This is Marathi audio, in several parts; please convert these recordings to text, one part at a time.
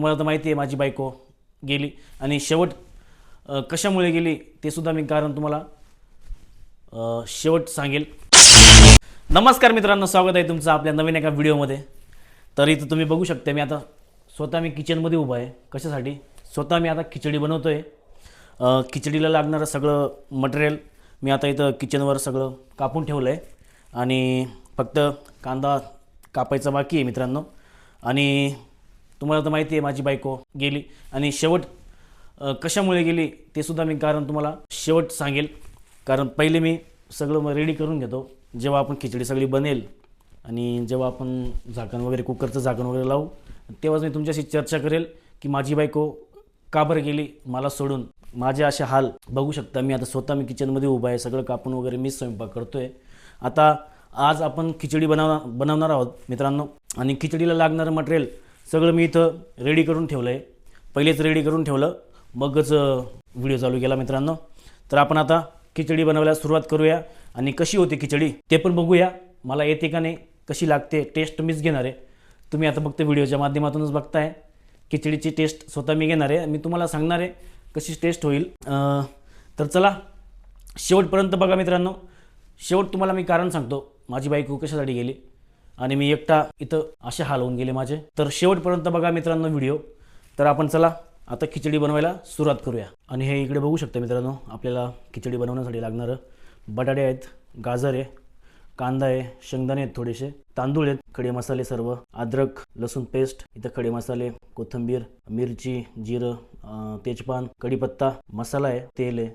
तुम्हाला तर माहिती आहे माझी बायको गेली आणि शेवट कशामुळे गेली ते सुद्धा मी कारण तुम्हाला शेवट सांगेल. नमस्कार मित्रांनो स्वागत आहे तुमचं आपल्या नवीन एका व्हिडिओमध्ये. तर इथं तुम्ही बघू शकता मी आता स्वतः मी किचनमध्ये उभा आहे. कशासाठी? स्वतः मी आता खिचडी बनवतो आहे खिचडीला लागणारं सगळं मटेरियल मी आता इथं किचनवर सगळं कापून ठेवलं आहे आणि फक्त कांदा कापायचा बाकी आहे मित्रांनो. आणि तुम्हाला तर माहिती आहे माझी बायको गेली आणि शेवट कशामुळे गेली ते सुद्धा मी कारण तुम्हाला शेवट सांगेल. कारण पहिले मी सगळं मग रेडी करून घेतो. जेव्हा आपण खिचडी सगळी बनेल आणि जेव्हा आपण झाकण वगैरे कुकरचं झाकण वगैरे लावू तेव्हाच मी तुमच्याशी चर्चा करेल की माझी बायको का बरं गेली मला सोडून. माझे असे हाल बघू शकता मी. आता स्वतः मी किचनमध्ये उभा आहे सगळं कापून वगैरे मी स्वयंपाक करतो आहे आता आज आपण खिचडी बनवणार बनवणार आहोत मित्रांनो. आणि खिचडीला लागणारं मटेरियल सगळं मी इथं रेडी करून ठेवलं आहे पहिलेच रेडी करून ठेवलं. मगच व्हिडिओ चालू केला मित्रांनो. तर आपण आता खिचडी बनवायला सुरुवात करूया. आणि कशी होती खिचडी ते पण बघूया. मला येते का नाही कशी लागते टेस्ट मीच घेणार आहे. तुम्ही आता फक्त व्हिडिओच्या माध्यमातूनच बघताय. खिचडीची टेस्ट स्वतः मी घेणार आहे. मी तुम्हाला सांगणार आहे कशी टेस्ट होईल. तर चला शेवटपर्यंत बघा मित्रांनो. शेवट तुम्हाला मी कारण सांगतो. माझी बायको कशासाठी गेली? आणि मी एकटा इथं असे हाल होऊन गेले माझे. तर शेवटपर्यंत बघा मित्रांनो व्हिडिओ. तर आपण चला आता खिचडी बनवायला सुरुवात करूया. आणि हे इकडे बघू शकता मित्रांनो आपल्याला खिचडी बनवण्यासाठी लागणारं बटाटे आहेत गाजर आहे कांदा आहे शेंगदाणे आहेत थोडेसे तांदूळ आहेत खडे मसाले सर्व अद्रक लसूण पेस्ट इथं खडे मसाले कोथिंबीर मिरची जिरं तेजपान कढीपत्ता मसाला आहे तेल आहे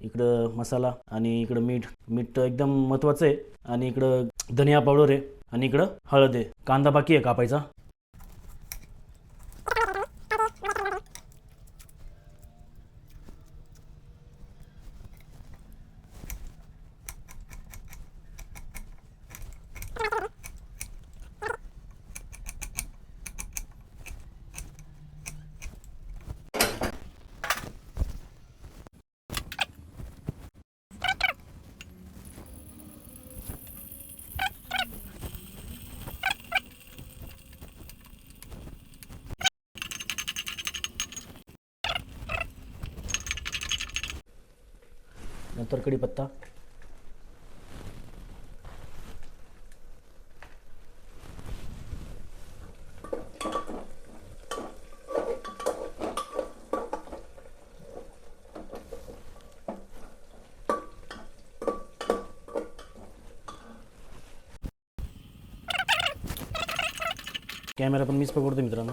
इकडं मसाला आणि इकडं मीठ. मीठ एकदम महत्त्वाचं आहे आणि इकडं धनिया पावडर आहे. आणि इकडं हळद आहे. कांदा बाकी आहे कापायचा. नंतर कढीपत्ता कॅमेरा पण मीच पकडतो मित्रांनो.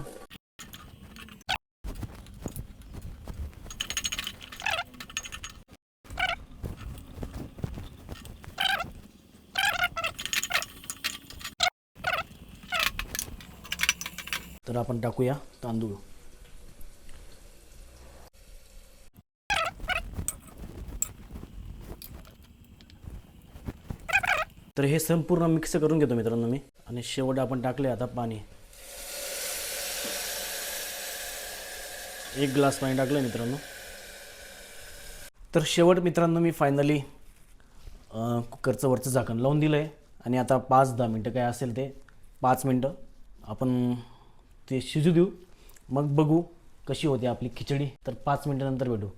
तर आपण टाकूया तांदूळ. तर हे संपूर्ण मिक्स करून घेतो मित्रांनो मी. आणि शेवट आपण टाकले आता पाणी. एक ग्लास पाणी टाकलं मित्रांनो. तर शेवट मित्रांनो मी फायनली कुकरचं वरचं झाकण लावून दिलं आहे आणि आता पाच दहा मिनटं काय असेल ते पाच मिनटं आपण ते शिजू देऊ. मग बघू कशी होते आपली खिचडी. तर पाच मिनटानंतर भेटू.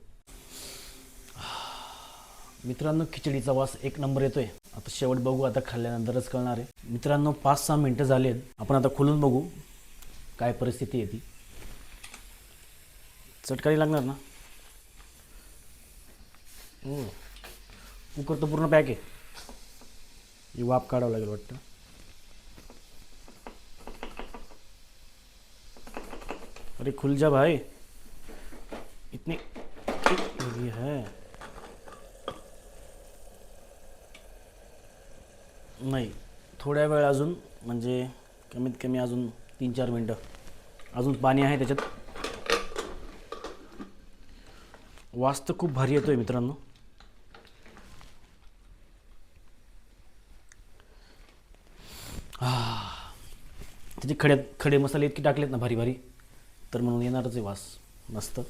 मित्रांनो खिचडीचा वास एक नंबर येतोय. आता शेवट बघू आता खाल्ल्यानंतरच कळणार आहे. मित्रांनो पाच सहा मिनटं झालेत. आपण आता खोलून बघू काय परिस्थिती आहे ती. चटकारी लागणार ना? हो. कुकर तर पूर्ण पॅक आहे. ही वाफ काढावं लागेल वाटतं. अरे खुल जा भाई। इतनी ये है। नाही थोड्या वेळ अजून म्हणजे कमीत कमी अजून तीन चार मिनटं. अजून पाणी आहे त्याच्यात. वास तर खूप भारी येतोय मित्रांनो. त्याचे खडे खडे मसाले इतके टाकलेत ना भारी भारी तर म्हणून येणारच आहे वास. मस्त.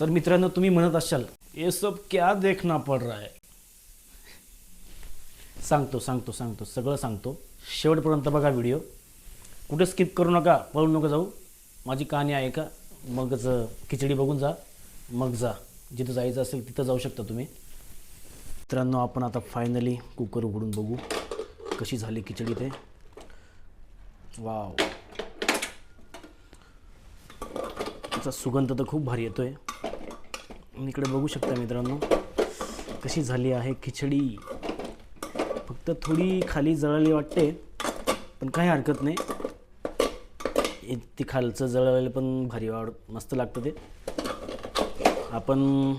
तर मित्रांनो तुम्ही म्हणत असाल ये सब क्या देखना पड रहा है? सांगतो सांगतो सांगतो. सगळं सांगतो. शेवटपर्यंत बघा व्हिडिओ. कुठे स्किप करू नका पळू नका जाऊ. माझी कहाणी आहे का? मगच खिचडी बघून जा. मग जा. जिथं जायचं असेल तिथं जाऊ शकता तुम्ही. मित्रांनो आपण आता फायनली कुकर उघडून बघू. कशी झाली खिचडी ते? वाव. त्याचा सुगंध तर खूप भारी येतोय. इकडे बघू शकता मित्रांनो कशी झाली आहे खिचडी. फक्त थोडी खाली जळाली वाटते पण काही हरकत नाही. ती खालचं जळालेलं पण भारी वाढ मस्त लागतं ते. आपण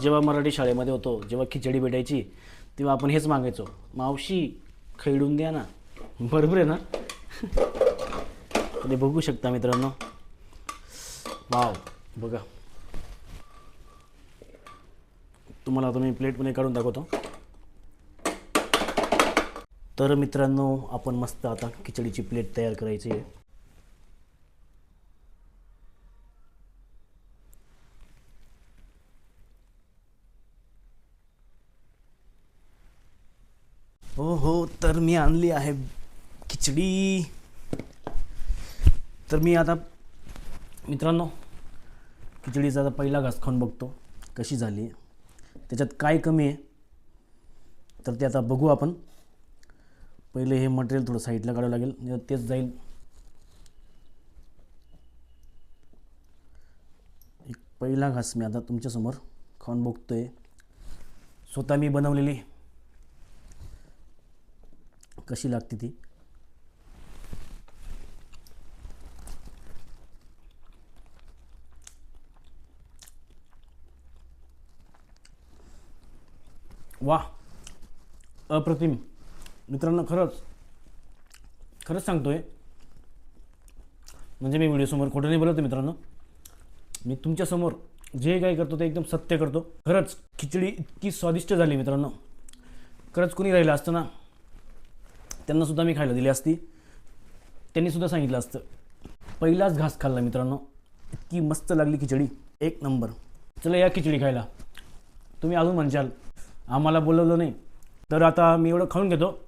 जेव्हा मराठी शाळेमध्ये होतो जेव्हा खिचडी भेटायची तेव्हा आपण हेच मागायचो मावशी खेळून द्या ना. बरोबर आहे ना? ते बघू शकता मित्रांनो. वाव बघा. तुम्हाला आता मी प्लेटमध्ये काढून दाखवतो. तर मित्रांनो आपण मस्त आता खिचडीची प्लेट तयार करायची आहे. हो हो तर मी आणली आहे खिचडी. तर मी आता मित्रांनो खिचडीचा आता पहिला घास खाऊन बघतो कशी झाली आहे. त्याच्यात काय कमी आहे तर ते आता बघू आपण. पहिले हे मटेरियल थोडं साईडला काढावं लागेल तेच जाईल. एक पहिला घास मी आता तुमच्यासमोर खाऊन बघतो आहे स्वतः मी बनवलेली. कशी लागते ती? वा. अप्रतिम. मित्रांनो खरंच खरंच सांगतोय. म्हणजे मी व्हिडिओसमोर खोटं नाही बोलत मित्रांनो. मी तुमच्यासमोर जे काही करतो ते एकदम सत्य करतो. खरंच खिचडी इतकी स्वादिष्ट झाली मित्रांनो. खरंच कुणी राहिलं असतं ना त्यांनासुद्धा मी खायला दिली असती. त्यांनीसुद्धा सांगितलं असतं. पहिलाच घास खाल्ला मित्रांनो. इतकी मस्त लागली खिचडी. एक नंबर. चला या खिचडी खायला. तुम्ही अजून म्हणशाल आम्हाला बोलवलं नाही. तर आता मी एवढं खाऊन घेतो.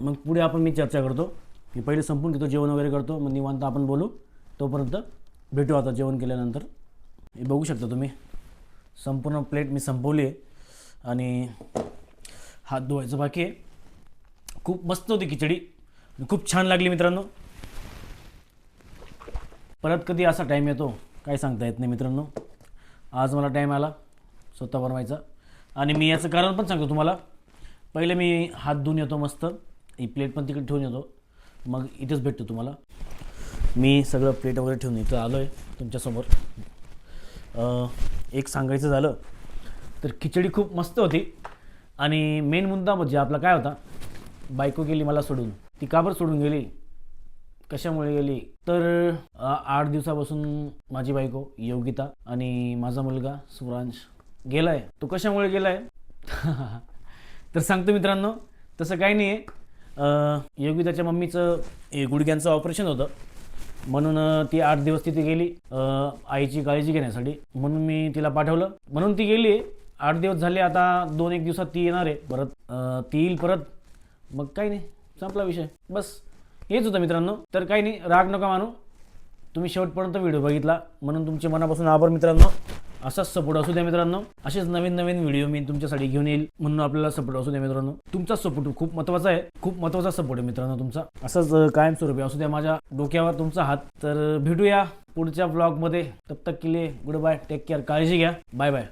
मग पुढे आपण मी चर्चा करतो. मी पहिले संपून घेतो जेवण वगैरे करतो. मग निवांत आपण बोलू. तोपर्यंत भेटू आता जेवण केल्यानंतर. हे बघू शकता तुम्ही. संपूर्ण प्लेट मी संपवली आहे. आणि हात धुवायचं बाकी आहे. खूप मस्त होती खिचडी. खूप छान लागली मित्रांनो. परत कधी असा टाईम येतो काय सांगता येत नाही मित्रांनो. आज मला टाईम आला. स्वतः बनवायचा. आणि मी याचं कारण पण सांगतो तुम्हाला. पहिले मी हात धुवून येतो मस्त. ही प्लेट पण तिकडे ठेवून येतो. मग इथेच भेटतो तुम्हाला. मी सगळं प्लेट वगैरे ठेवून इथं आलो आहे तुमच्यासमोर एक सांगायचं झालं तर खिचडी खूप मस्त होती. आणि मेन मुद्दा म्हणजे आपला काय होता? बायको गेली मला सोडून. ती का बरं सोडून गेली? कशामुळे गेली? तर आठ दिवसापासून माझी बायको योगिता आणि माझा मुलगा सुरांश गेलाय. तो कशामुळे गेलाय? तर सांगतो मित्रांनो तसं काही नाही आहे योगिताच्या मम्मीचं गुडघ्यांचं ऑपरेशन होतं. म्हणून ती आठ दिवस तिथे गेली आईची काळजी घेण्यासाठी. म्हणून मी तिला पाठवलं. म्हणून ती गेली आठ दिवस झाले आता दोन एक दिवसात ती येणार आहे. परत ती येईल परत. मग काही नाही. संपला विषय. बस. हेच होतं मित्रांनो. तर काही नाही. राग नका मानू. तुम्ही शेवटपर्यंत व्हिडिओ बघितला. म्हणून तुमचे मनापासून आभार मित्रांनो. असाच सपोर्ट असू द्या मित्रांनो. असेच नवीन नवीन व्हिडिओ मी तुमच्यासाठी घेऊन येईल. म्हणून आपल्याला सपोर्ट असू द्या मित्रांनो. तुमचा सपोर्ट खूप महत्त्वाचा आहे. खूप महत्त्वाचा सपोर्ट आहे मित्रांनो तुमचा. असंच कायमस्वरूपी असू द्या माझ्या डोक्यावर तुमचा हात. तर भेटूया पुढच्या ब्लॉगमध्ये तब तक के लिए गुड बाय टेक केअर काळजी घ्या. Bye bye